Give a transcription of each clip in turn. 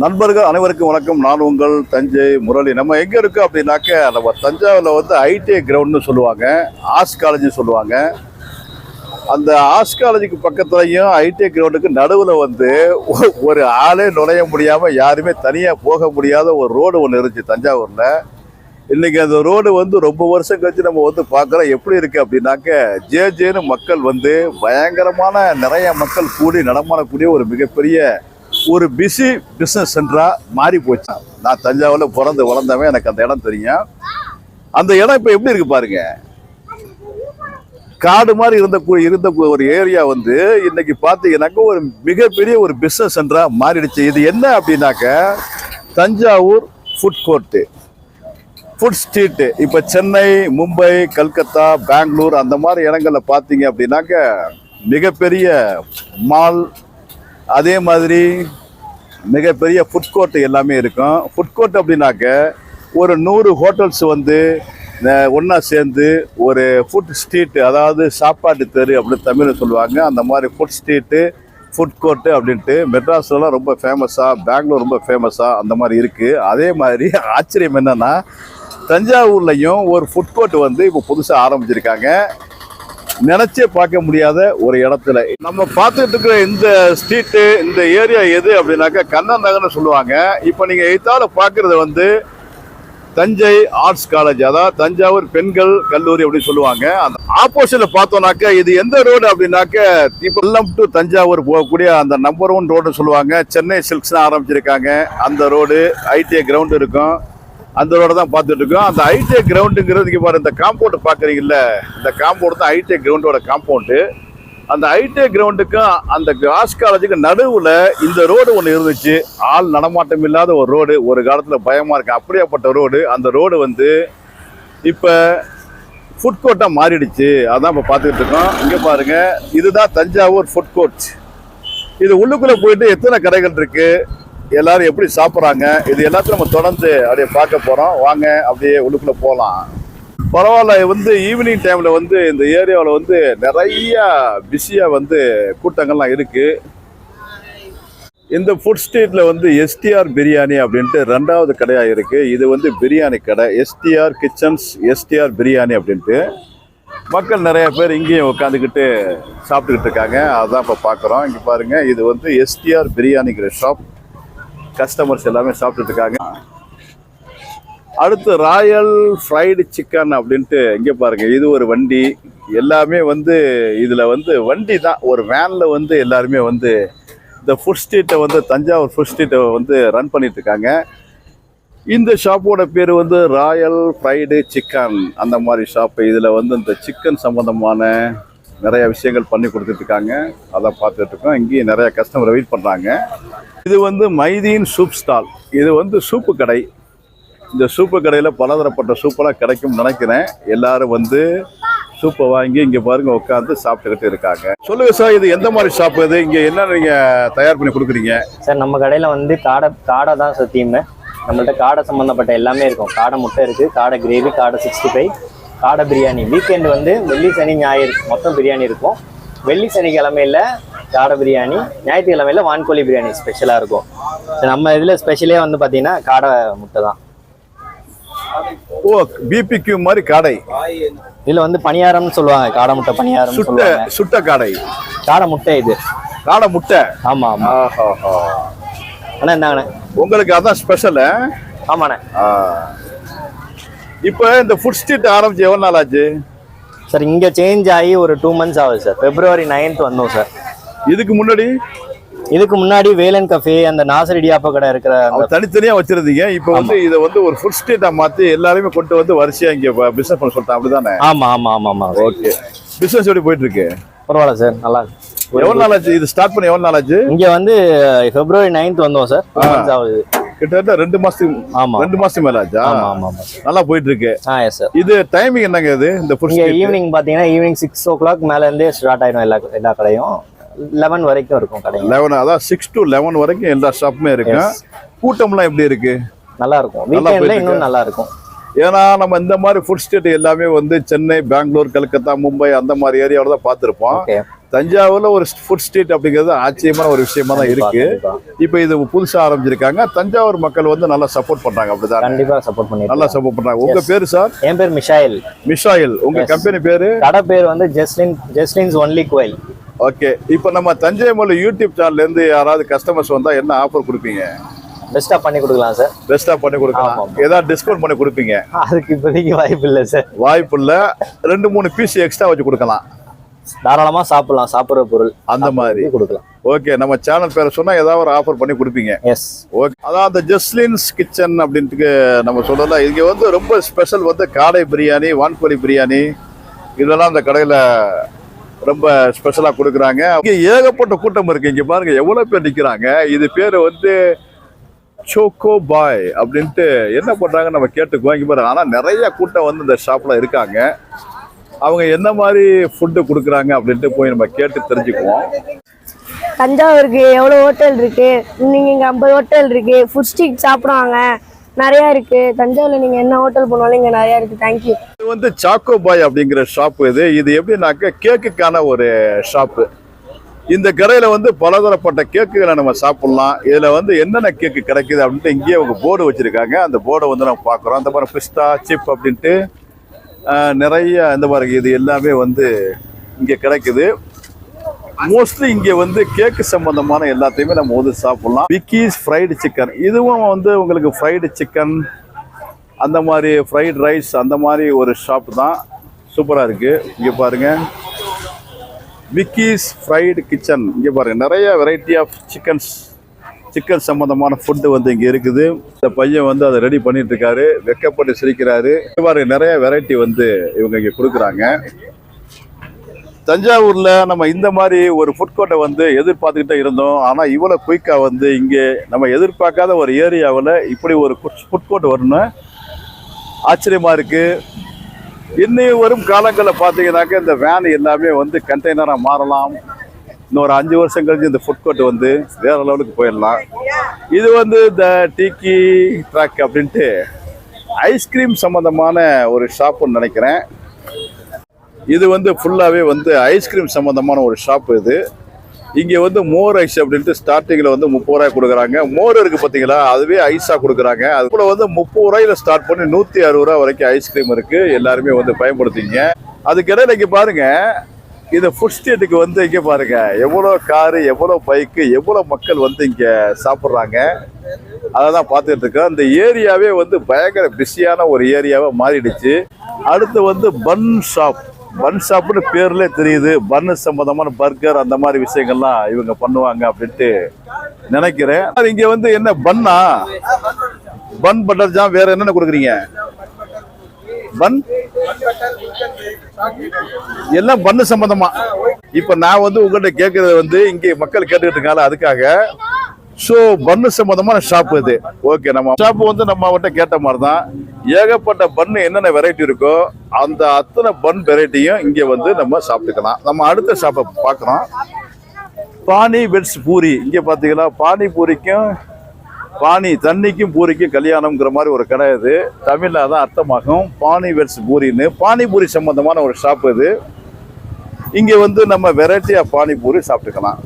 நண்பர்கள் அனைவருக்கும் வணக்கம். நான் உங்கள் தஞ்சை முரளி. நம்ம எங்க இருக்கோம் அப்படின்னாக்க நம்ம தஞ்சாவூரில் வந்து ஐடிஐ கிரவுண்ட்னு சொல்லுவாங்க. ஆர்ட்ஸ் காலேஜ்னு சொல்லுவாங்க. அந்த ஆர்ட்ஸ் காலேஜுக்கு பக்கத்துலையும் ஐடிஐ கிரவுண்டுக்கு நடுவில் வந்து ஒரு ஆளே நுழைய முடியாமல் யாருமே தனியாக போக முடியாத ஒரு ரோடு ஒன்று இருந்துச்சு தஞ்சாவூரில். இன்றைக்கி அந்த ரோடு வந்து ரொம்ப வருஷம் கழிச்சு நம்ம வந்து பார்க்குறோம் எப்படி இருக்குது அப்படின்னாக்க ஜே ஜேன்னு மக்கள் வந்து பயங்கரமான நிறைய மக்கள் கூடி நடமாடக்கூடிய ஒரு மிகப்பெரிய ஒரு பிஸி பிஸ்னஸ் சென்டராக மாறி போச்சு. நான் தஞ்சாவூரில் பிறந்து வளர்ந்தவன் எனக்கு அந்த இடம் தெரியும். அந்த இடம் இப்போ எப்படி இருக்கு பாருங்க. காடு மாதிரி இருந்த இருந்த ஒரு ஏரியா வந்து இன்னைக்கு பார்த்தீங்கன்னாக்க ஒரு மிகப்பெரிய ஒரு பிஸ்னஸ் சென்டராக மாறிடுச்சு. இது என்ன அப்படின்னாக்க Thanjavur food court food street இப்போ சென்னை மும்பை கல்கத்தா பெங்களூர் அந்த மாதிரி இடங்களில் பார்த்தீங்க அப்படின்னாக்க மிகப்பெரிய மால் அதே மாதிரி மிகப்பெரிய ஃபுட் கோர்ட் எல்லாமே இருக்கும். ஃபுட் கோர்ட் அப்படின்னாக்க ஒரு நூறு ஹோட்டல்ஸ் வந்து ஒன்றா சேர்ந்து ஒரு ஃபுட் ஸ்ட்ரீட்டு அதாவது சாப்பாட்டு தெரு அப்படின்னு தமிழில் சொல்லுவாங்க. அந்த மாதிரி ஃபுட் ஸ்ட்ரீட்டு ஃபுட் கோர்ட்டு அப்படின்ட்டு மெட்ராஸ்லலாம் ரொம்ப ஃபேமஸாக பெங்களூர் ரொம்ப ஃபேமஸாக அந்த மாதிரி இருக்குது அதே மாதிரி ஆச்சரியம் என்னென்னா தஞ்சாவூர்லையும் ஒரு ஃபுட் கோர்ட் வந்து இப்போ புதுசாக ஆரம்பிச்சிருக்காங்க. நினைச்சே பார்க்க முடியாத ஒரு இடத்துல. நம்ம பார்த்துட்டு இருக்கிற இந்த ஸ்ட்ரீட்டு இந்த ஏரியா எது அப்படின்னாக்கா கண்ணன் நகர்னு சொல்லுவாங்க. இப்போ நீங்கள் எய்த்தால பார்க்கறது வந்து தஞ்சை ஆர்ட்ஸ் காலேஜ் அதாவது தஞ்சாவூர் பெண்கள் கல்லூரி அப்படின்னு சொல்லுவாங்க. அந்த ஆப்போசிட்ல பார்த்தோம்னாக்க இது எந்த ரோடு அப்படின்னாக்க இப்பெல்லாம் டு தஞ்சாவூர் போகக்கூடிய அந்த நம்பர் ஒன் ரோடு சொல்லுவாங்க. சென்னை சில்க்ஸ்னு ஆரம்பிச்சிருக்காங்க. அந்த ரோடு ஐடிஐ கிரவுண்ட் இருக்கும். அந்த ரோட தான் பார்த்துட்டு இருக்கோம் அந்த ஐடிஐ கிரவுண்டுங்கிறதுக்கு பாரு இந்த காம்பவுண்ட் பார்க்குறீங்கல்ல இந்த காம்பவுண்ட் தான் ஹைடெக் கிரவுண்டோட காம்பவுண்டு அந்த ஹைடெக் கிரவுண்டுக்கும் அந்த ஆர்ட்ஸ் காலேஜுக்கு நடுவில் இந்த ரோடு ஒன்று இருந்துச்சு. ஆள் நடமாட்டம் இல்லாத ஒரு ரோடு ஒரு காலத்தில் பயமாக இருக்கு. அப்படியாப்பட்ட ரோடு அந்த ரோடு வந்து இப்போ ஃபுட் கோர்ட்டாக மாறிடுச்சு. அதான் இப்போ பார்த்துக்கிட்டு இருக்கோம் இங்கே பாருங்கள் இதுதான் தஞ்சாவூர் ஃபுட் கோர்ட் இது உள்ளுக்குள்ளே போயிட்டு எத்தனை கடைகள் இருக்குது எல்லாரும் எப்படி சாப்பிட்றாங்க? இது எல்லாத்தையும் நம்ம தொடர்ந்து அப்படியே பார்க்க போகிறோம் வாங்க அப்படியே உள்ளுக்குள்ளே போகலாம் பரவாயில்ல வந்து ஈவினிங் டைமில் வந்து இந்த ஏரியாவில் வந்து நிறைய பிஸியாக வந்து கூட்டங்கள்லாம் இருக்குது இந்த ஃபுட் ஸ்ட்ரீட்டில் வந்து எஸ்டிஆர் பிரியாணி அப்படின்ட்டு ரெண்டாவது கடையாக இருக்குது இது வந்து பிரியாணி கடை. எஸ்டிஆர் கிச்சன்ஸ் எஸ்டிஆர் பிரியாணி அப்படின்ட்டு. மக்கள் நிறைய பேர் இங்கேயும் உட்காந்துக்கிட்டு சாப்பிட்டுக்கிட்டு இருக்காங்க. அதான் இப்போ பார்க்குறோம். இங்கே பாருங்கள் இது வந்து எஸ்டிஆர் பிரியாணிங்கிற ஷாப் கஸ்டமர்ஸ் எல்லாமே சாப்பிட்டுட்டு இருக்காங்க அடுத்து ராயல் ஃப்ரைடு சிக்கன் அப்படின்ட்டு இங்கே பாருங்க இது ஒரு வண்டி. எல்லாமே வந்து இதில் வந்து வண்டி தான். ஒரு வேனில் வந்து எல்லாருமே வந்து இந்த ஃபுட் ஸ்ட்ரீட்டை வந்து தஞ்சாவூர் ஃபுட் ஸ்ட்ரீட்டை வந்து ரன் பண்ணிட்டு இருக்காங்க இந்த ஷாப்போட பேர் வந்து ராயல் ஃப்ரைடு சிக்கன் அந்த மாதிரி ஷாப்பு இதில் வந்து இந்த சிக்கன் சம்மந்தமான நிறைய விஷயங்கள் பண்ணி கொடுத்துட்ருக்காங்க. அதை பார்த்துட்ருக்கோம். இங்கேயும் நிறைய கஸ்டமர் வெயிட் பண்ணுறாங்க இது வந்து மைதீன் சூப் ஸ்டால் இது வந்து சூப்பு கடை. இந்த சூப்பு கடையில் பலதரப்பட்ட சூப்பெல்லாம் கிடைக்கும்னு நினைக்கிறேன். எல்லோரும் வந்து சூப்பை வாங்கி இங்கே பாருங்கள் உட்காந்து சாப்பிட்டுக்கிட்டு இருக்காங்க. சொல்லுங்கள் சார் இது எந்த மாதிரி ஷாப் இது? இங்கே என்ன நீங்கள் தயார் பண்ணி கொடுக்குறீங்க? சார் நம்ம கடையில் வந்து காடை காடை தான் சார் தீம் நம்மள்ட்ட காடை சம்மந்தப்பட்ட எல்லாமே இருக்கும். காடை முட்டை இருக்குது காடை கிரேவி காடை சிக்ஸ்டி ஃபைவ் காடை பிரியாணி. வீக்கெண்ட் வந்து வெள்ளி சனி ஞாயிறு மொத்தம் பிரியாணி இருக்கும். வெள்ளி சனிக்கிழமையில காடை பிரியாணி ஞாயிற்றுக்கிழமையில வான்கோழி பிரியாணி ஸ்பெஷலாக இருக்கும். நம்ம இதில் ஸ்பெஷலே வந்து பார்த்தீங்கன்னா காடை முட்டை தான். ஓ பிபிக்யூ மாதிரி கடை. இதில் வந்து பணியாரம்னு சொல்லுவாங்க. காடை முட்டை பணியாரம்னு சுட்ட சுட்ட கடை. காடை முட்டை இது. காடை முட்டை. ஆமாம் ஆமாம். அண்ணா இந்தாங்கண்ணே. உங்களுக்கு அதான் ஸ்பெஷலு ஆமாண்ணே. இப்போ இந்த ஃபுட் ஸ்ட்ரீட் ஆரம்பிச்சு எவ்வளோ நாள் ஆச்சு? சார் இங்கே சேஞ்ச் ஆகி ஒரு டூ மந்த்ஸ் ஆகுது சார். பிப்ரவரி நைன்த் வந்தோம் சார். இதுக்கு முன்னாடி? இதுக்கு முன்னாடி வேலன் கஃபே அந்த நாசர் இடியாப்ப கடை இருக்கிற அந்த அவங்க தனித்தனியா வச்சிருந்தீங்க. இப்போ வந்து இதை வந்து ஒரு ஃபுட் ஸ்ட்ரீட்டா மாத்தி எல்லாருமே கொண்டு வந்து வரிசையா இங்க பிசினஸ் பண்ண சொல்லிட்டான் அப்படிதானே? ஆமா ஆமா ஆமா ஆமா. ஓகே பிசினஸ் எப்படி போயிட்டு இருக்கு? பரவாயில்ல சார் நல்லா. எவ்வளவு நாள் ஆச்சு? இது ஸ்டார்ட் பண்ணி எவ்வளவு நாள் ஆச்சு? இங்க வந்து பிப்ரவரி நைன்த் வந்தோம் சார். ஆகுது. கிட்டத்தட்ட ரெண்டு மாசத்துக்கு ஆமா. ரெண்டு மாசத்துக்கு மேல ஆச்சா ஆமா ஆமா. நல்லா போயிட்டு இருக்கு ஆ எஸ் சார் இது டைமிங் என்னங்க இது? இந்த ஃபுட் ஈவினிங் பாத்தீங்கன்னா ஈவினிங் சிக்ஸ் ஓ கிளாக் மேல இருந்தே ஸ்டார்ட் ஆயிடும் எல்லா எல்லா கடையும். லெவன் வரைக்கும் இருக்கும் கடைங்க. லெவன் அதான் சிக்ஸ் டு லெவன் வரைக்கும் எல்லா ஷாப்புமே இருக்கு Yes. கூட்டம்லாம் எப்படி இருக்கு? நல்லா இருக்கும். வீக்கெண்ட்ல இன்னும் நல்லா இருக்கும். ஏன்னா நம்ம இந்த மாதிரி ஃபுட் ஸ்ட்ரீட் எல்லாமே வந்து சென்னை பெங்களூர் கல்கத்தா மும்பை அந்த மாதிரி ஏரியாவில் தான் பார்த்துருப்போம். தஞ்சாவூர்ல ஒரு ஃபுட் ஸ்ட்ரீட் அப்படிங்கிறது ஆச்சரியமான ஒரு விஷயமா தான் இருக்கு. இப்போ இது புதுசா ஆரம்பிச்சிருக்காங்க. தஞ்சாவூர் மக்கள் வந்து நல்லா சப்போர்ட் பண்றாங்க அப்படிதான். கண்டிப்பா சப்போர்ட் பண்ணிருக்கேன் நல்லா சப்போர்ட் பண்றாங்க. உங்க பேரு சார் என் பேர் மிஷாயில். மிஷாயில். உங்க கம்பெனி பேரு? கடை பேர் வந்து ஜெஸ்லின் ஜெஸ்லின்ஸ் ஒன்லி கோயில். ஓகே இப்போ நம்ம தஞ்சை மொழி யூடியூப் சேனல்ல இருந்து யாராவது கஸ்டமர்ஸ் வந்தா என்ன ஆஃபர் கொடுப்பீங்க? பெஸ்டா பண்ணி கொடுக்கலாம் சார் பெஸ்டா பண்ணி கொடுக்கலாம். ஏதாவது டிஸ்கவுண்ட் பண்ணி கொடுப்பீங்க. அதுக்கு இப்போதைக்கு வாய்ப்பு இல்லை சார் வாய்ப்பு இல்ல. ரெண்டு மூணு பீஸ் எக்ஸ்ட்ரா வச்சு கொடுக்கலாம். தாராளமா சாப்பிடலாம் சாப்பிடுற பொருள். அந்த மாதிரி. கொடுக்கலாம். ஓகே நம்ம சேனல் பேரை சொன்னா ஏதாவது ஒரு ஆஃபர் பண்ணி கொடுப்பீங்க. எஸ் ஓகே அதான் அந்த ஜஸ்லின்ஸ் கிச்சன் அப்படின்ட்டு நம்ம சொல்லலாம் இங்கே வந்து ரொம்ப ஸ்பெஷல் வந்து காடை பிரியாணி வான்கோழி பிரியாணி இதெல்லாம் அந்த கடையில் ரொம்ப ஸ்பெஷலாக கொடுக்குறாங்க. இங்கே ஏகப்பட்ட கூட்டம் இருக்கு. இங்கே பாருங்க எவ்வளோ பேர் நிற்கிறாங்க இது பேர் வந்து சோக்கோ பாய் அப்படின்ட்டு என்ன பண்ணுறாங்க நம்ம கேட்டுக்குவோம். இங்கே பாருங்க ஆனால் நிறைய கூட்டம் வந்து இந்த ஷாப்பில் இருக்காங்க. அவங்க என்ன மாதிரி ஃபுட்டு கொடுக்குறாங்க அப்படின்ட்டு போய் நம்ம கேட்டு தெரிஞ்சுக்குவோம். தஞ்சாவூருக்கு எவ்வளோ ஹோட்டல் இருக்கு? நீங்க இங்க ஐம்பது ஹோட்டல் இருக்கு. ஃபுட் ஸ்ட்ரீட் சாப்பிடுவாங்க. நிறைய இருக்கு. தஞ்சாவூர்ல நீங்க என்ன ஹோட்டல் போனாலும் இங்க நிறைய இருக்கு. தேங்க்யூ இது வந்து சாக்கோ பாய் அப்படிங்கிற ஷாப் இது. இது எப்படின்னாக்க கேக்குக்கான ஒரு ஷாப்பு இந்த கடையில வந்து பலதரப்பட்ட கேக்குகளை நம்ம சாப்பிடலாம். இதுல வந்து என்னென்ன கேக்கு கிடைக்குது அப்படின்ட்டு இங்கேயே அவங்க போர்டு வச்சிருக்காங்க. அந்த போர்டை வந்து நம்ம பார்க்குறோம். அந்த மாதிரி பிஸ்தா சிப் அப்படின்ட்டு நிறைய இந்த மாதிரி இது எல்லாமே வந்து இங்கே கிடைக்குது. மோஸ்ட்லி இங்கே வந்து கேக்கு சம்பந்தமான எல்லாத்தையுமே நம்ம வந்து சாப்பிட்லாம். விக்கீஸ் ஃப்ரைடு சிக்கன் இதுவும் வந்து உங்களுக்கு ஃப்ரைடு சிக்கன் அந்த மாதிரி ஃப்ரைட் ரைஸ் அந்த மாதிரி ஒரு ஷாப் தான். சூப்பராக இருக்குது இங்கே பாருங்கள் விக்கீஸ் ஃப்ரைடு கிச்சன் இங்கே பாருங்கள் நிறைய வெரைட்டி ஆஃப் சிக்கன்ஸ் சிக்கன் சம்மந்தமான ஃபுட்டு வந்து இங்கே இருக்குது. இந்த பையன் வந்து அதை ரெடி பண்ணிட்டு இருக்காரு வெக்கப்பட்டு சிரிக்கிறாரு. இங்க பாருங்க நிறைய வெரைட்டி வந்து இவங்க இங்கே கொடுக்குறாங்க. தஞ்சாவூரில் நம்ம இந்த மாதிரி ஒரு ஃபுட் கோர்ட்டை வந்து எதிர்பார்த்துக்கிட்டே இருந்தோம். ஆனால் இவ்வளோ குயிக்காக வந்து இங்கே நம்ம எதிர்பார்க்காத ஒரு ஏரியாவில் இப்படி ஒரு ஃபுட் கோர்ட் வரணும் ஆச்சரியமாக இருக்குது இன்னும் வரும் காலங்களில் பார்த்தீங்கன்னாக்க இந்த வேன் எல்லாமே வந்து கண்டெய்னராக மாறலாம். இன்னும் ஒரு அஞ்சு வருஷம் கழிச்சு இந்த ஃபுட் கோர்ட் வந்து வேற லெவலுக்கு போயிடலாம். இது வந்து இந்த டீக்கி ட்ராக் அப்படின்ட்டு ஐஸ்கிரீம் சம்மந்தமான ஒரு ஷாப்புன்னு நினைக்கிறேன். இது வந்து ஃபுல்லாகவே வந்து ஐஸ்கிரீம் சம்மந்தமான ஒரு ஷாப் இது. இங்கே வந்து மோர் ஐஸ் அப்படின்ட்டு ஸ்டார்டிங்கில் வந்து முப்பது ரூபாய் கொடுக்குறாங்க. மோர் இருக்கு பார்த்தீங்களா அதுவே ஐஸாக கொடுக்குறாங்க. அதுக்குள்ள வந்து முப்பது ரூபாயில ஸ்டார்ட் பண்ணி நூற்றி அறுபது ரூபா வரைக்கும் ஐஸ்கிரீம் இருக்குது எல்லாருமே வந்து பயன்படுத்திங்க அதுக்கிடையில் இங்கே பாருங்கள் இந்த ஃபுட் ஸ்ட்ரீட்டுக்கு வந்து இங்கே பாருங்க எவ்வளோ காரு எவ்வளோ பைக்கு எவ்வளோ மக்கள் வந்து இங்கே சாப்பிட்றாங்க. அதை தான் பார்த்துட்டு இருக்கோம். இந்த ஏரியாவே வந்து பயங்கர பிஸியான ஒரு ஏரியாவாக மாறிடுச்சு. அடுத்து வந்து பன் ஷாப் பன் ஷாப்னு பேர்லே தெரியுது. பன்னு சம்பந்தமான பர்கர் அந்த மாதிரி விஷயங்கள்லாம் இவங்க பண்ணுவாங்க அப்படின்ட்டு நினைக்கிறேன். அது இங்க வந்து என்ன பன்னா? பன் பட்டர் ஜாம் வேற என்னென்ன கொடுக்குறீங்க? பன்? எல்லாம் பண்ணு சம்பந்தமா. இப்ப நான் வந்து உங்கள்கிட்ட கேட்கறது வந்து இங்கே மக்கள் கேட்டுக்கிட்டு இருக்காங்க. அதுக்காக ஸோ பண்ணு சம்மந்தமான ஷாப் இது. ஓகே நம்ம ஷாப் வந்து நம்ம அவட்ட கேட்ட மாதிரி தான் ஏகப்பட்ட பண்ணு என்னென்ன வெரைட்டி இருக்கோ அந்த அத்தனை பன் வெரைட்டியும் இங்கே வந்து நம்ம சாப்பிட்டுக்கலாம். நம்ம அடுத்த ஷாப்பை பார்க்குறோம் பானி வெட்ஸ் பூரி. இங்கே பார்த்தீங்கன்னா பானி பூரிக்கும் பானி தண்ணிக்கும் பூரிக்கும் கல்யாணம்ங்கிற மாதிரி ஒரு கடை இது. தமிழில் தான் அர்த்தமாகும். பானி வெட்ஸ் பூரின்னு. பானிபூரி சம்மந்தமான ஒரு ஷாப் இது. இங்கே வந்து நம்ம வெரைட்டியாக பானிபூரி சாப்பிட்டுக்கலாம்.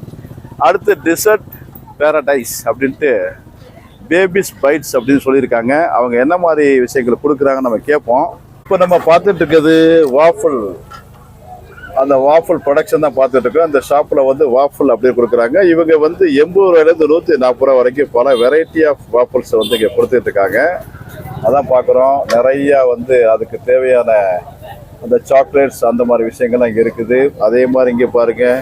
அடுத்து டிசர்ட் பேரடைஸ் அப்படின்ட்டு பேபிஸ் பைட்ஸ் அப்படின்னு சொல்லியிருக்காங்க. அவங்க என்ன மாதிரி விஷயங்களை கொடுக்குறாங்க நம்ம கேட்போம். இப்போ நம்ம பார்த்துட்டு இருக்கிறது வாஃபல் அந்த வாஃபல் ப்ரொடக்ஷன் தான் பார்த்துட்டு இருக்கோம். அந்த ஷாப்பில் வந்து வாஃபல் அப்படி கொடுக்குறாங்க. இவங்க வந்து எண்பது ரூபாயிலேருந்து நூற்றி நாற்பது ரூபா வரைக்கும் பல வெரைட்டி ஆஃப் வாஃபல்ஸ் வந்து இங்கே கொடுத்துட்டு இருக்காங்க. அதான் பார்க்குறோம். நிறையா வந்து அதுக்கு தேவையான அந்த சாக்லேட்ஸ் அந்த மாதிரி விஷயங்கள்லாம் இங்கே இருக்குது. அதே மாதிரி இங்கே பாருங்கள்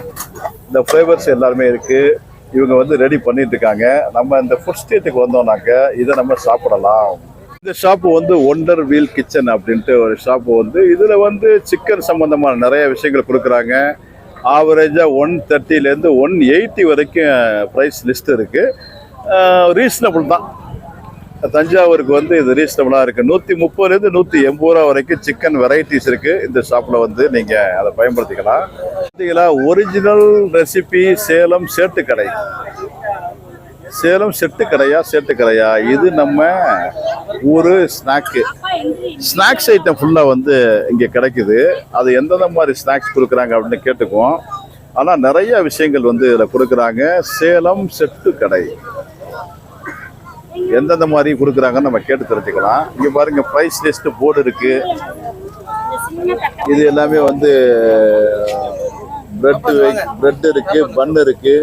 இந்த ஃப்ளேவர்ஸ் எல்லாருமே இருக்குது இவங்க வந்து ரெடி பண்ணிட்டு இருக்காங்க நம்ம இந்த ஃபுட் ஸ்டேட்டுக்கு வந்தோம்னாக்க இதை நம்ம சாப்பிடலாம். இந்த ஷாப்பு வந்து ஒண்டர் வீல் கிச்சன் அப்படின்ட்டு ஒரு ஷாப்பு வந்து இதில் வந்து சிக்கன் சம்மந்தமான நிறைய விஷயங்கள் கொடுக்குறாங்க. ஆவரேஜாக ஒன் தேர்ட்டிலேருந்து ஒன் எயிட்டி வரைக்கும் ப்ரைஸ் லிஸ்ட் இருக்குது ரீசனபிள் தான். தஞ்சாவூருக்கு வந்து இது ரீசனபிளாக இருக்குது நூற்றி முப்பதுலேருந்து நூற்றி எண்பது ரூபா வரைக்கும் சிக்கன் வெரைட்டிஸ் இருக்குது இந்த ஷாப்பில் வந்து நீங்கள் அதை பயன்படுத்திக்கலாம். பார்த்தீங்களா? ஒரிஜினல் ரெசிபி சேலம் சேட்டுக்கடை. சேலம் செட்டு கடையா சேட்டு கடையா இது நம்ம ஒரு ஸ்நாக்கு ஸ்நாக்ஸ் ஐட்டம் ஃபுல்லாக வந்து இங்கே கிடைக்குது. அது எந்தெந்த மாதிரி ஸ்நாக்ஸ் கொடுக்குறாங்க அப்படின்னு கேட்டுக்குவோம். ஆனால் நிறைய விஷயங்கள் வந்து இதில் கொடுக்குறாங்க. சேலம் செட்டு கடை எந்தெந்த மாதிரி கொடுக்குறாங்கன்னு நம்ம கேட்டு தெரிஞ்சுக்கலாம். இங்கே பாருங்க ப்ரைஸ் லிஸ்ட் போர்டு இருக்கு. இது எல்லாமே வந்து பிரெட்டு பிரெட் இருக்கு பன் இருக்கு.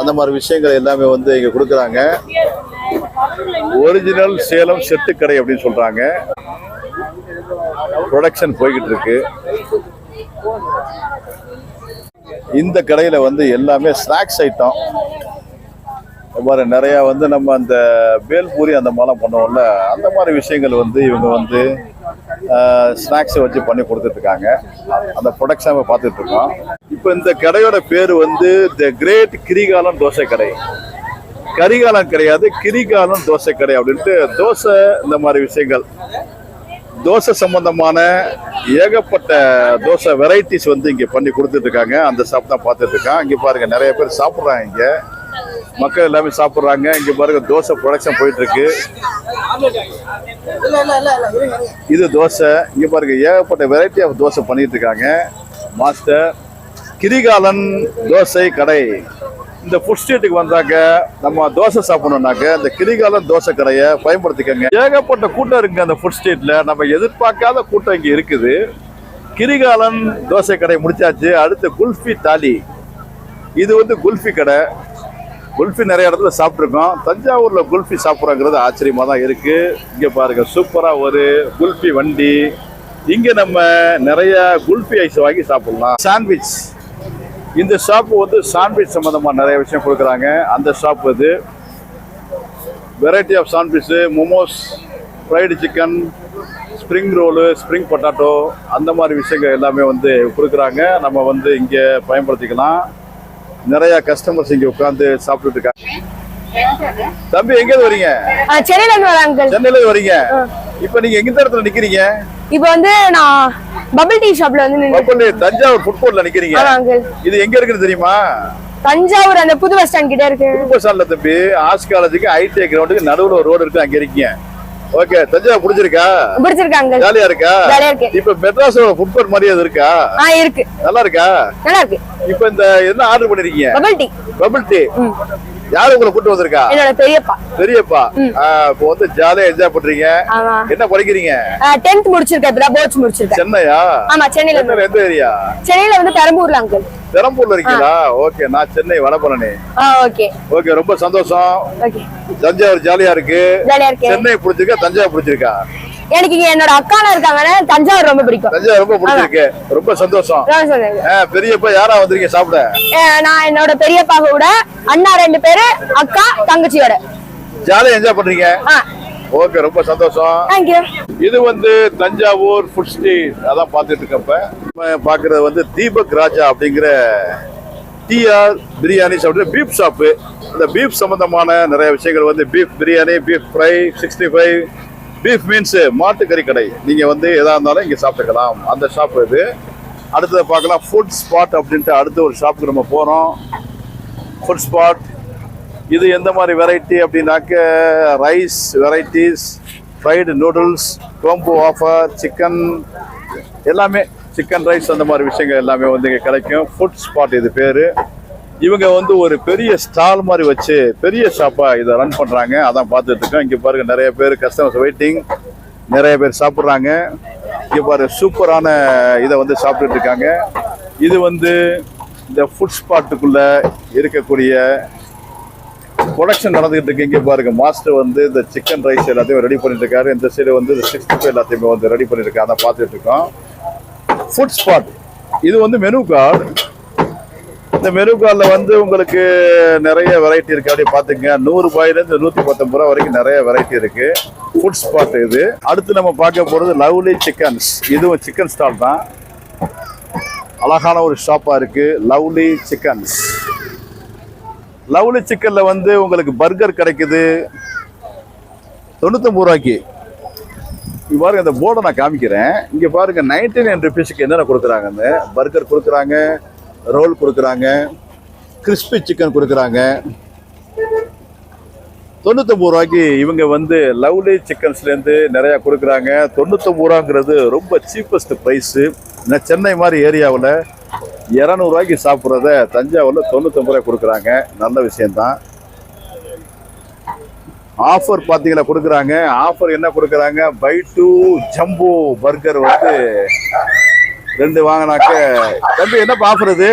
அந்த மாதிரி விஷயங்கள் எல்லாமே வந்து இங்கே கொடுக்குறாங்க. ஒரிஜினல் சேலம் செட்டு கடை அப்படின்னு சொல்றாங்க. ப்ரொடக்ஷன் போய்கிட்டு இருக்கு. இந்த கடையில் வந்து எல்லாமே ஸ்நாக்ஸ் ஐட்டம் பாரு நிறையா வந்து நம்ம அந்த பேல்பூரி அந்த மாதிரிலாம் பண்ணுவோம்ல அந்த மாதிரி விஷயங்கள் வந்து இவங்க வந்து ஸ்நாக்ஸை வச்சு பண்ணி கொடுத்துட்ருக்காங்க. அந்த ப்ரொடக்ஷன் நம்ம பார்த்துட்ருக்கோம். இப்போ இந்த கடையோட பேர் வந்து த கிரேட் கிரிகாலம் தோசை கடை கரிகாலம் கிடையாது கிரிகாலம் தோசை கடை அப்படின்ட்டு தோசை இந்த மாதிரி விஷயங்கள். தோசை சம்பந்தமான ஏகப்பட்ட தோசை வெரைட்டிஸ் வந்து இங்கே பண்ணி கொடுத்துட்ருக்காங்க. அந்த ஷாப் தான் பார்த்துட்ருக்கான். இங்கே பாருங்க நிறைய பேர் சாப்பிட்றாங்க இங்கே. மக்கள் எல்லாமே சாப்பிட்றாங்க. இங்கே பாருங்க தோசை ப்ரொடக்ஷன் போயிட்டு இருக்கு இது தோசை. இங்கே பாருங்க ஏகப்பட்ட வெரைட்டி ஆஃப் தோசை பண்ணிட்டு இருக்காங்க மாஸ்டர் கிரிகாலன் தோசை கடை. இந்த ஃபுட் ஸ்ட்ரீட்டுக்கு வந்தாக்க நம்ம தோசை சாப்பிடணும்னாக்க இந்த கிரிகாலன் தோசை கடையை பயன்படுத்திக்கோங்க. ஏகப்பட்ட கூட்டம் இருக்குங்க அந்த ஃபுட் ஸ்ட்ரீட்டில் நம்ம எதிர்பார்க்காத கூட்டம் இங்கே இருக்குது. கிரிகாலன் தோசை கடை முடிச்சாச்சு. அடுத்து குல்ஃபி தாலி. இது வந்து குல்ஃபி கடை. குல்ஃபி நிறைய இடத்துல சாப்பிட்ருக்கோம் தஞ்சாவூரில் குல்ஃபி சாப்பிட்றோங்கிறது ஆச்சரியமாக தான் இருக்குது இங்கே பாருங்கள் சூப்பராக ஒரு குல்ஃபி வண்டி. இங்கே நம்ம நிறைய குல்ஃபி ஐஸ் வாங்கி சாப்பிட்லாம். சாண்ட்விச். இந்த ஷாப் வந்து சாண்ட்விச் சம்மந்தமாக நிறைய விஷயம் கொடுக்குறாங்க. அந்த ஷாப் இது. Variety of sandwich momos fried chicken spring roll spring potato அந்த மாதிரி விஷயங்கள் எல்லாமே வந்து கொடுக்குறாங்க. நம்ம வந்து இங்கே பயன்படுத்திக்கலாம். நிறைய கஸ்டமர்ஸ் இங்கே உட்காந்து சாப்பிட்டுட்டு இருக்காங்க. தம்பி எங்கேருந்து வரீங்க? ஆ, சென்னையில இருந்து வரேன் அங்கிள் சென்னையில இருந்து வரீங்க இப்போ நீங்க எங்க இடத்துல நிக்கிறீங்க? இப்போ வந்து நான் பபிள் டீ ஷாப்ல வந்து பப்பள்ளி தஞ்சாவூர் ஃபுட்கோர்ட்ல நிக்கிறீங்க. ஆமா அங்கிள் இது எங்க இருக்குன்னு தெரியுமா? தஞ்சாவூர் அந்த புது பஸ் ஸ்டாண்ட் கிட்ட இருக்கு. சூப்பர் ஸ்டார்ல தம்பி ஆர்ட்ஸ் காலேஜுக்கு ஐடிஐ கிரவுண்டுக்கு நடுவுல ஒரு ரோடு இருக்கு அங்க இருக்கீங்க. ஓகே தஞ்சாவூர் பிடிச்சிருக்கா? பிடிச்சிருக்கு அங்கிள். ஜாலியா இருக்கா? ஜாலியா இருக்கு. இப்ப மெட்ராஸோட ஃபுட் கோர்ட் மாதிரி அது இருக்கா? ஆ இருக்கு. நல்லா இருக்கா? நல்லா இருக்கு. இப்ப இந்த என்ன ஆர்டர் பண்ணிருக்கீங்க? பபிள் டீ பபிள் டீ யாரு உங்களை கூட்டு வந்திருக்கா? என்னோட பெரியப்பா. பெரியப்பா? இப்போ வந்து ஜாலியா என்ஜாய் பண்றீங்க. என்ன படிக்கிறீங்க? டென்த் முடிச்சிருக்கேன் இப்பதான் போர்ட்ஸ் முடிச்சிருக்கேன். சென்னையா? ஆமா சென்னையில. இருந்து எந்த ஏரியா சென்னையில வந்து பெரம்பூர்ல அங்கிள் பெரம்பூர்ல இருக்கீங்களா? ஓகே நான் சென்னை வடபழனி. ஓகே. ஓகே ரொம்ப சந்தோஷம். தஞ்சாவூர் ஜாலியா இருக்கு. சென்னை பிடிச்சிருக்கா தஞ்சாவூர் பிடிச்சிருக்கா? எனக்கு இங்க என்னோட அக்காலாம் இருக்காங்கன்னு தஞ்சாவூர் ரொம்ப பிடிக்கும். தஞ்சாவூர் ரொம்ப பிடிச்சிருக்கு. ரொம்ப சந்தோஷம். பெரியப்பா யாரா வந்திருக்கீங்க? சாப்பிட. நான் என்னோட பெரியப்பா கூட அண்ணா ரெண்டு பேரு அக்கா தங்கச்சியோட. ஜாலியா என்ஜாய் பண்றீங்க? ஓகே ரொம்ப சந்தோஷம். இது வந்து தஞ்சாவூர் ஃபுட் ஸ்ட்ரீட் அதான் பார்த்துட்டு இருக்கப்ப நம்ம பார்க்கறது வந்து தீபக் ராஜா அப்படிங்கிற டிஆர் பிரியாணி சாப்பிட்டு பீஃப் ஷாப்பு இந்த பீஃப் சம்பந்தமான நிறைய விஷயங்கள் வந்து beef biryani beef fry sixty five beef means மாட்டுக்கறி கடை. நீங்கள் வந்து எதாக இருந்தாலும் இங்கே சாப்பிட்டுக்கலாம். அந்த ஷாப் இது. அடுத்ததை பார்க்கலாம் ஃபுட் ஸ்பாட் அப்படின்ட்டு அடுத்த ஒரு ஷாப்புக்கு நம்ம போகிறோம் ஃபுட் ஸ்பாட் இது எந்த மாதிரி வெரைட்டி அப்படின்னாக்க rice varieties fried noodles combo offer chicken எல்லாமே சிக்கன் ரைஸ் அந்த மாதிரி விஷயங்கள் எல்லாமே வந்து இங்கே கிடைக்கும். ஃபுட் ஸ்பாட் இது பேர். இவங்க வந்து ஒரு பெரிய ஸ்டால் மாதிரி வச்சு பெரிய ஷாப்பாக இதை ரன் பண்ணுறாங்க அதான் பார்த்துட்டு இருக்கோம். இங்கே பாருங்க நிறைய பேர் கஸ்டமர்ஸ் வெயிட்டிங் நிறைய பேர் சாப்பிட்றாங்க. இங்கே பாரு சூப்பரான இதை வந்து சாப்பிட்டுட்டு இருக்காங்க. இது வந்து இந்த ஃபுட் ஸ்பாட்டுக்குள்ள இருக்கக்கூடிய ப்ரொடக்ஷன் நடந்துகிட்டு இருக்கு. இங்கே பாருங்க மாஸ்டர் வந்து இந்த சிக்கன் ரைஸ் எல்லாத்தையும் ரெடி பண்ணிட்டு இருக்காரு. இந்த சைடு வந்து இந்த சிக்ஸ்டி ஃபைவ் எல்லாத்தையுமே வந்து ரெடி பண்ணிட்டு இருக்காங்க அதை பார்த்துட்டு இருக்கோம். ஃபுட் ஸ்பாட் இது வந்து மெனு கார்டு இந்த மெனு கார்டில் வந்து உங்களுக்கு நிறைய வெரைட்டி இருக்குது அப்படியே பார்த்துங்க நூறுரூபாயிலேருந்து நூற்றி பத்தொம்பது ரூபா வரைக்கும் நிறைய வெரைட்டி இருக்குது ஃபுட் ஸ்பாட் இது. அடுத்து நம்ம பார்க்க போகிறது லவ்லி சிக்கன்ஸ் இதுவும் சிக்கன் ஸ்டால் தான். அழகான ஒரு ஷாப்பாக இருக்குது லவ்லி சிக்கன்ஸ் லவ்லி சிக்கனில் வந்து உங்களுக்கு பர்கர் கிடைக்குது. தொண்ணூத்தொம்பது ரூபாய்க்கு. இங்கே பாருங்க இந்த போர்டை நான் காமிக்கிறேன். இங்கே பாருங்க நைன்டி நைன் ருபீஸுக்கு என்னென்ன கொடுக்குறாங்கன்னு. பர்கர் கொடுக்குறாங்க. ரோல் கொடுக்குறாங்க. கிறிஸ்பி சிக்கன் கொடுக்குறாங்க. தொண்ணூத்தொம்பது ரூபாய்க்கு இவங்க வந்து லவ்லி சிக்கன்ஸ்லேருந்து நிறையா கொடுக்குறாங்க. தொண்ணூத்தொம்பது ரூபாங்கிறது ரொம்ப சீப்பஸ்ட் ப்ரைஸு சென்னை மாதிரி ஏரியாவில் இரநூறுவாய்க்கு சாப்பிட்றத தஞ்சாவூரில் தொண்ணூத்தொம்பது ரூபாய் கொடுக்குறாங்க. நல்ல விஷயந்தான் ஆஃபர் பார்த்தீங்கன்னா கொடுக்குறாங்க. ஆஃபர் என்ன கொடுக்குறாங்க? பை டூ ஜம்போ பர்கர் வந்து ரெண்டு வாங்கினாக்க தம்பி என்னப்பா ஆஃபர் இது?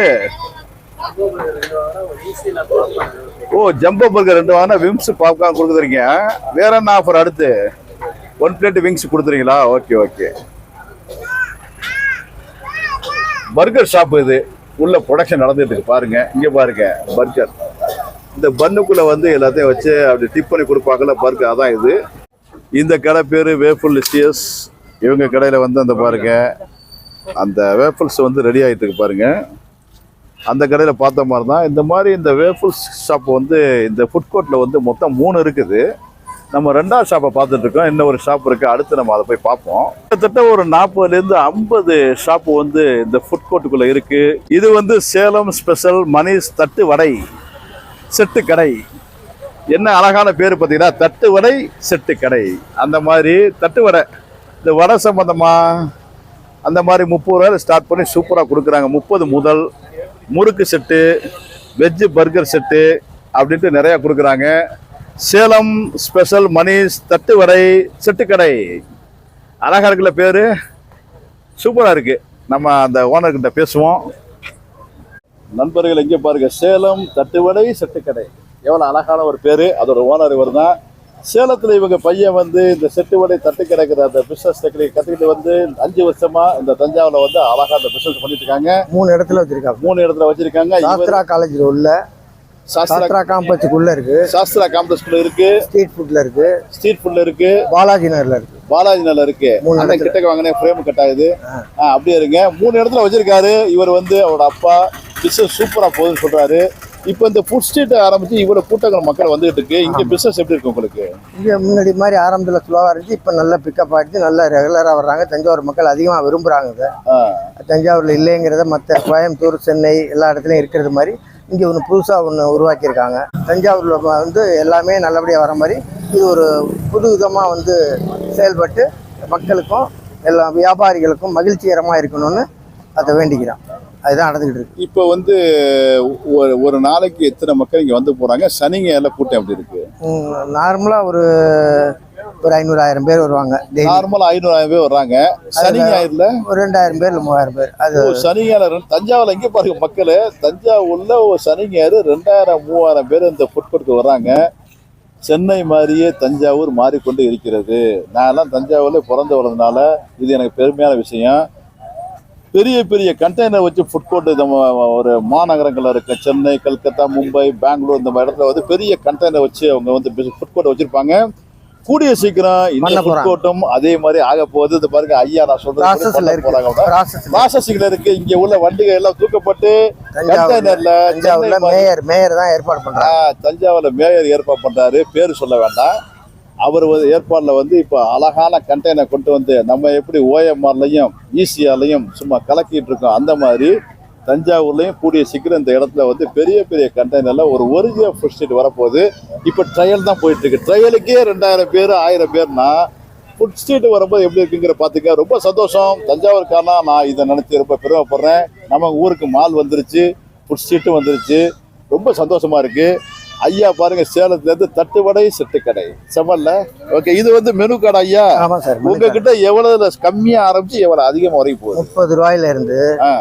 ஓ ஜம்போ பர்கர் ரெண்டு வாங்கினா விம்ஸ் பாப்கார்ன் கொடுக்குறீங்க. வேற என்ன ஆஃபர் அடுத்து? ஒன் பிளேட் விங்ஸ் கொடுத்துறீங்களா ஓகே ஓகே பர்கர் ஷாப் இது. உள்ள ப்ரொடக்ஷன் நடந்துட்டு இருக்கு. பாருங்க இங்க பாருங்க பர்கர் இந்த பண்ணுக்குள்ள வந்து எல்லாத்தையும் வச்சு அப்படி டிப் பண்ணி கொடுப்பாங்கல்ல பர்கர் அதான் இது. இந்த கடை பேரு வேஃபுல் லிஸ்டியஸ் இவங்க கடையில வந்து அந்த பாருங்க அந்த வேஃபுல்ஸ் வந்து ரெடி ஆகிட்டு இருக்கு பாருங்க. அந்த கடையில் பார்த்த மாதிரி தான் இந்த மாதிரி இந்த வேஃபுல்ஸ் ஷாப் வந்து இந்த ஃபுட் கோர்ட்டில் வந்து மொத்தம் மூணு இருக்குது. நம்ம ரெண்டாவது ஷாப்பை பார்த்துட்ருக்கோம் இன்னும் ஒரு ஷாப் இருக்குது அடுத்து நம்ம அதை போய் பார்ப்போம். கிட்டத்தட்ட ஒரு நாற்பதுலேருந்து ஐம்பது ஷாப்பு வந்து இந்த ஃபுட் கோர்ட்டுக்குள்ளே இருக்குது இது வந்து சேலம் ஸ்பெஷல் மணிஷ் தட்டு வடை செட்டு கடை. என்ன அழகான பேர் பார்த்தீங்கன்னா தட்டு வடை செட்டு கடை. அந்த மாதிரி தட்டு வடை. இந்த வடை சம்மந்தமாக அந்த மாதிரி முப்பது ரூபாயில் ஸ்டார்ட் பண்ணி சூப்பராக கொடுக்குறாங்க. முப்பது முதல் முறுக்கு செட்டு வெஜ்ஜு பர்கர் செட்டு அப்படின்ட்டு நிறையா கொடுக்குறாங்க. சேலம் ஸ்பெஷல் மணிஷ் தட்டு வடை செட்டு கடை இருக்குல்ல பேர்? சூப்பராக இருக்குது நம்ம அந்த ஓனர்கிட்ட பேசுவோம். நண்பர்கள் எங்கே பாருங்கள் சேலம் தட்டுவடை செட்டுக்கடை. எவ்வளோ அழகான ஒரு பேர். அதோட ஓனர் இவர் தான் சேலத்தில் இவங்க பையன் வந்து இந்த செட்டுவடை தட்டு கிடைக்கிற அந்த பிஸ்னஸ் டெக்னிக் கற்றுக்கிட்டு வந்து அஞ்சு வருஷமா இந்த தஞ்சாவூர்ல வந்து அழகா அந்த பிஸ்னஸ் பண்ணிட்டு இருக்காங்க. மூணு இடத்துல வச்சிருக்காங்க. மூணு இடத்துல வச்சிருக்காங்க. சாஸ்திரா காலேஜ்ல உள்ள சாஸ்திரா காம்பஸுக்குள்ள இருக்கு. சாஸ்திரா காம்ப்ளெக்ஸ்ல இருக்கு. ஸ்ட்ரீட் ஃபுட்ல இருக்கு. ஸ்ட்ரீட் ஃபுட்ல இருக்கு. பாலாஜி நகர்ல இருக்கு. பாலாஜி நல்ல இருக்கு. இடத்துல. கிட்டக்க வாங்கினே ஃப்ரேம் கட் ஆகுது அப்படியே இருங்க. மூணு இடத்துல வச்சிருக்காரு. இவர் வந்து அவரோட அப்பா. பிசினஸ் சூப்பரா போகுதுன்னு சொல்றாரு. இப்போ இந்த ஃபுட் ஸ்ட்ரீட் ஆரம்பிச்சு இவ்வளவு கூட்டங்கள் மக்கள் வந்துகிட்டு இருக்கு. இங்க பிசினஸ் எப்படி இருக்கு உங்களுக்கு? இங்க முன்னாடி மாதிரி ஆரம்பத்துல ஸ்லோவா இருந்துச்சு இப்ப நல்லா பிக்கப் ஆயிடுச்சு நல்லா ரெகுலரா வர்றாங்க. தஞ்சாவூர் மக்கள் அதிகமா விரும்புறாங்க இதை. தஞ்சாவூர்ல இல்லைங்கிறத மற்ற கோயம்புத்தூர் சென்னை எல்லா இடத்துலயும் இருக்கிறது மாதிரி இங்க ஒன்று புதுசா ஒன்று உருவாக்கியிருக்காங்க. தஞ்சாவூர்ல வந்து எல்லாமே நல்லபடியா வர மாதிரி இது ஒரு புது விதமா வந்து செயல்பட்டு மக்களுக்கும் எல்லா வியாபாரிகளுக்கும் மகிழ்ச்சிகரமா இருக்கணும்னு அதை வேண்டிக்கிறோம். அதுதான் நடந்துகிட்டு இருக்கு. இப்போ வந்து ஒரு ஒரு நாளைக்கு எத்தனை மக்கள் இங்க வந்து போறாங்க? சனிங்க எல்லாம் கூட்டம் எப்படி இருக்கு? நார்மலாக ஒரு ஒரு ஐநூறு ஆயிரம் பேர் வருவாங்க டெய்லி. நார்மலா ஐநூறு ஆயிரம் பேர் வர்றாங்க. சனி ஞாயிறுல? ஒரு ரெண்டாயிரம் பேர் இல்லை மூவாயிரம் பேர். அது சனி ஞாயிறு தஞ்சாவூர்ல இங்க பாருங்க மக்கள் தஞ்சாவூர்ல ஒரு சனி ஞாயிறு ரெண்டாயிரம் மூவாயிரம் பேர் இந்த ஃபுட் கோர்ட்டுக்கு வர்றாங்க. சென்னை மாதிரியே தஞ்சாவூர் மாறிக்கொண்டு இருக்கிறது. நான்லாம் தஞ்சாவூர்ல பிறந்து வளர்ந்தனால இது எனக்கு பெருமையான விஷயம். பெரிய பெரிய கண்டெய்னர் வச்சு ஃபுட் கோர்ட் நம்ம ஒரு மாநகரங்கள்ல இருக்க. சென்னை கல்கத்தா மும்பை பெங்களூர் இந்த மாதிரி இடத்துல வந்து பெரிய கண்டெய்னர் வச்சு அவங்க வந்து ஃபுட் கோர்ட் வச்சிருப்பாங்க. கூடிய சீக்கிரம் இந்த ஃபுட். கோர்ட்டும் அதே மாதிரி ஆக போகுது. இந்த பாருங்க ஐயா நான் இருக்கு. போறாங்க. ப்ராசஸிங்ல இருக்கு. இங்க உள்ள வண்டிகள் எல்லாம் தூக்கப்பட்டு கண்டெய்னர்ல மேயர் மேயர் தான் ஏற்பாடு பண்றாங்க. தஞ்சாவூர்ல மேயர் ஏற்பாடு பண்றாரு. பேர் சொல்ல வேண்டாம். அவர் ஏற்பாடில் வந்து இப்போ அழகான கண்டெய்னர் கொண்டு வந்து நம்ம எப்படி ஓஎம்ஆர்லையும் ஈசிஆர்லையும் சும்மா கலக்கிட்டு இருக்கோம். அந்த மாதிரி தஞ்சாவூர்லையும் கூடிய சீக்கிரம் இந்த இடத்துல வந்து பெரிய பெரிய கண்டெய்னரில் ஒரு ஒரு ஜியோ ஃபுட் ஸ்ட்ரீட் வரப்போகுது. இப்போ ட்ரையல் தான் போயிட்டுருக்கு. ட்ரையலுக்கே ரெண்டாயிரம் பேர் ஆயிரம் பேர்னா ஃபுட் ஸ்ட்ரீட் வரும்போது எப்படி இருக்குங்கிற பார்த்துக்க ரொம்ப சந்தோஷம். தஞ்சாவூர்காரனா நான் இதை நினச்சி ரொம்ப பெருமைப்படுறேன். நம்ம ஊருக்கு மால் வந்துருச்சு ஃபுட் ஸ்ட்ரீட்டும் வந்துருச்சு. ரொம்ப சந்தோஷமாக இருக்குது ஐயா பாருங்க சேலத்துல இருந்து தட்டுவடை செட்டுக்கடை. செமல்ல ஓகே இது வந்து மெனு கடை ஐயா. ஆமா சார் உங்ககிட்ட எவ்வளவு கம்மியா ஆரம்பிச்சு எவ்வளவு அதிகமா வரைக்கும் போகுது? முப்பது ரூபாயில இருந்து ஆ,